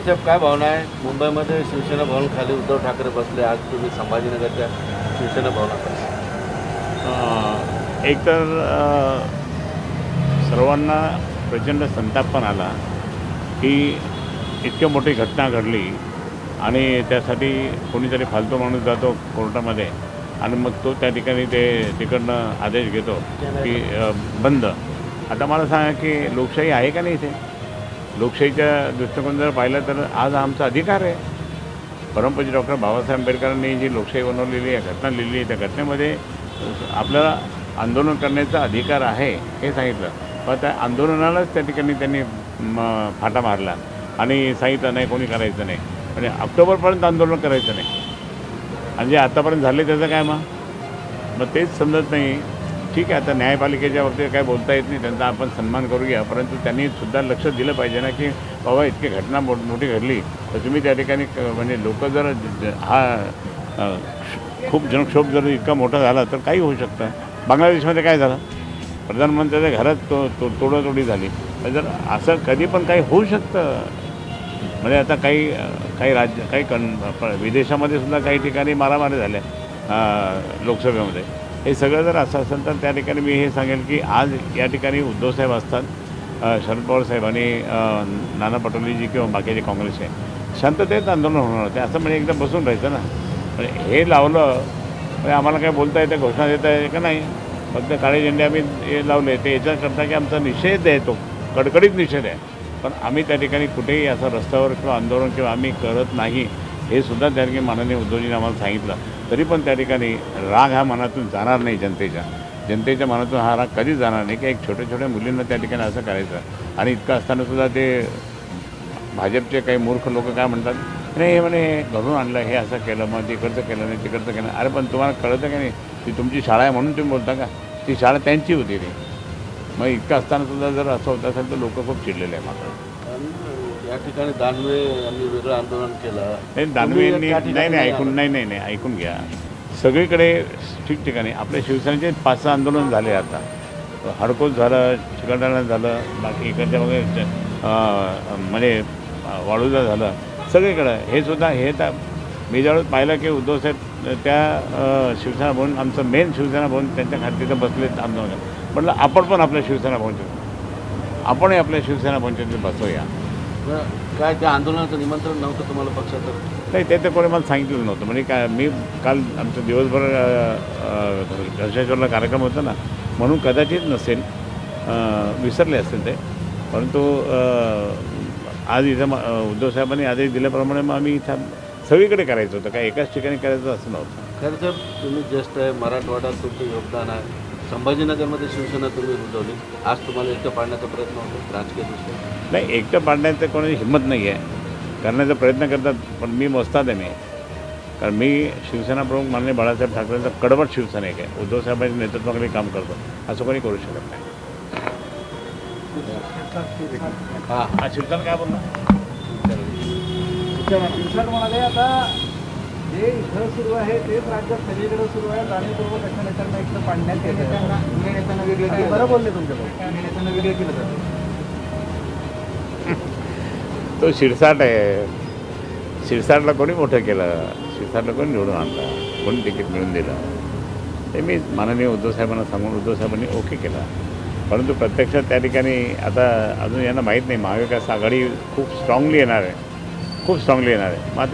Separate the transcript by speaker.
Speaker 1: करशब काय भावना आहे? मुंबईमध्ये शिवसेना भवन खाली उद्धव ठाकरे बसले आज तुम्ही संभाजीनगरच्या शिवसेना भवनात
Speaker 2: एकतर सर्वांना प्रचंड संताप पण आला की इतकी मोठी घटना घडली आणि त्यासाठी कोणीतरी फालतू माणूस जातो कोर्टामध्ये आणि मग तो त्या ठिकाणी ते तिकडनं आदेश घेतो की बंद. आता मला सांगा की लोकशाही आहे का नाही इथे? लोकशाहीच्या दृष्टिकोन जर पाहिलं तर आज आमचा अधिकार आहे. परमपूज्य डॉक्टर बाबासाहेब आंबेडकरांनी जी लोकशाही बनवलेली आहे घटना लिहिली आहे त्या घटनेमध्ये आपल्याला आंदोलन करण्याचा अधिकार आहे हे सांगितलं. पण त्या आंदोलनालाच त्या ठिकाणी त्यांनी फाटा मारला आणि सांगितलं नाही कोणी करायचं नाही. म्हणजे ऑक्टोबरपर्यंत आंदोलन करायचं नाही. आणि जे आतापर्यंत झाले त्याचं काय मग? मग तेच समजत नाही. ठीक आहे आता न्यायपालिकेच्या बाबतीत काय बोलता येत नाही त्यांचा आपण सन्मान करूया. परंतु त्यांनी सुद्धा लक्ष दिलं पाहिजे ना की बाबा इतकी घटना मोठ मोठी घडली तर तुम्ही त्या ठिकाणी क- म्हणजे लोक जर हा क्ष- खूप जनक्षोभ जर इतका मोठा झाला तर काही होऊ शकतं. बांगलादेशमध्ये काय झालं? प्रधानमंत्र्याच्या घरात तो तो तोडातोडी झाली. जर असं कधी पण काही होऊ शकतं म्हणजे आता काही काही राज्य काही कण प- विदेशामध्ये सुद्धा काही ठिकाणी मारामारी झाल्या लोकसभेमध्ये. हे सगळं जर असं असेल तर त्या ठिकाणी मी हे सांगेल की आज या ठिकाणी उद्धवसाहेब असतात शरद पवार साहेब आणि नाना पटोलेजी किंवा बाकीचे काँग्रेस आहे शांततेत आंदोलन होणार होते. असं म्हणजे एकदा बसून राहायचं ना. म्हणजे हे लावलं म्हणजे आम्हाला काय बोलता येतं घोषणा देता येते का नाही? फक्त काळे झेंडे आम्ही हे लावले ते याच्याकरता की आमचा निषेध आहे तो. कडकडीत निषेध आहे. पण आम्ही त्या ठिकाणी कुठेही असं रस्त्यावर किंवा आंदोलन किंवा आम्ही करत नाही हे सुद्धा त्या ठिकाणी माननीय उद्धवजीने आम्हाला सांगितलं. तरी पण त्या ठिकाणी राग हा मनातून जाणार नाही जनतेच्या. जनतेच्या मनातून हा राग कधीच जाणार नाही की एक छोट्या छोट्या मुलींना त्या ठिकाणी असं करायचं. आणि इतकं असताना सुद्धा ते भाजपचे काही मूर्ख लोक काय म्हणतात नाही हे म्हणे घरून आणलं हे असं केलं मग तिकडचं केलं नाही तिकडचं केलं. अरे पण तुम्हाला कळतं की नाही ती तुमची शाळा आहे म्हणून तुम्ही बोलता का? ती शाळा त्यांची होती ती मग इतकं असताना सुद्धा जर असं होत असेल तर लोक खूप चिडलेले आहे मात्र.
Speaker 1: या ठिकाणी दानवे यांनी वेगळं आंदोलन केलं.
Speaker 2: नाही दानवेंनी
Speaker 1: त्या
Speaker 2: नाही नाही ऐकून नाही नाही नाही ऐकून घ्या. सगळीकडे ठिकठिकाणी आपल्या शिवसेनेचे पाच सहा आंदोलन झाले आता. हडकोच झालं चिकलठाणा झालं बाकी इकडच्या वगैरे म्हणजे वाळूजा झालं. सगळीकडं. हे सुद्धा हे तर मी ज्यावेळेस पाहिलं की उद्धवसाहेब त्या शिवसेना भवन आमचं मेन शिवसेना भवन त्यांच्या खात्यात बसले आंदोलन. म्हटलं आपण पण आपल्या शिवसेना भवनच्या आपणही आपल्या शिवसेना भवनच्या बसवूया.
Speaker 1: काय त्या आंदोलनाचं निमंत्रण नव्हतं तुम्हाला पक्षाचं?
Speaker 2: नाही ते तर कोणी मला सांगितलं नव्हतं. म्हणजे काय मी काल आमचं दिवसभर घरशेश्वरला कार्यक्रम होता ना म्हणून कदाचित नसेल. अ, विसरले असतील ते. परंतु अ, आज इथं म- अ, उद्धव साहेबांनी आदेश दिल्याप्रमाणे मग आम्ही इथं सगळीकडे करायचं होतं. काय एकाच ठिकाणी करायचं असं नव्हतं.
Speaker 1: खरं तर तुम्ही ज्येष्ठ आहे मराठवाड्यात तुमचं योगदान आहे. संभाजीनगरमध्ये शिवसेना तुम्ही रुजवली. आज तुम्हाला एकटं पाडण्याचा प्रयत्न होतो राजकीय दृष्ट्या?
Speaker 2: नाही एकटं पाडण्याचं कोणाची हिंमत नाही आहे. करण्याचा प्रयत्न करतात पण मी मोजतात आहे मी. कारण मी शिवसेना प्रमुख माननीय बाळासाहेब ठाकरेंचा कडवट शिवसैनिक आहे. उद्धव साहेबांच्या नेतृत्वाखाली काम करतो. असं कोणी करू शकत नाही.
Speaker 1: हां.
Speaker 2: हा शिवसेना काय बोलणार?
Speaker 3: म्हणाले आता जे इथं सुरू आहे तेच राज्यात सगळीकडे सुरू आहे. जाणीवपूर्वक अशा नेत्यांना इथं पाडण्यात येत नेत्यांना वेगळं केलं? बरं बोलले तुमच्या नेत्यांना वेगळं केलं जातं
Speaker 2: तो शिरसाट आहे. शिरसाटला कोणी मोठं केलं? शिरसाटला कोणी निवडून आणलं? कोणी तिकीट मिळून दिलं? ते मी माननीय उद्धव साहेबांना सांगून उद्धव साहेबांनी ओके केलं. परंतु प्रत्यक्षात त्या ठिकाणी आता अजून यांना माहीत नाही. महाविकास आघाडी खूप स्ट्रॉंगली येणार आहे. खूप स्ट्रॉंगली येणार आहे. मात्र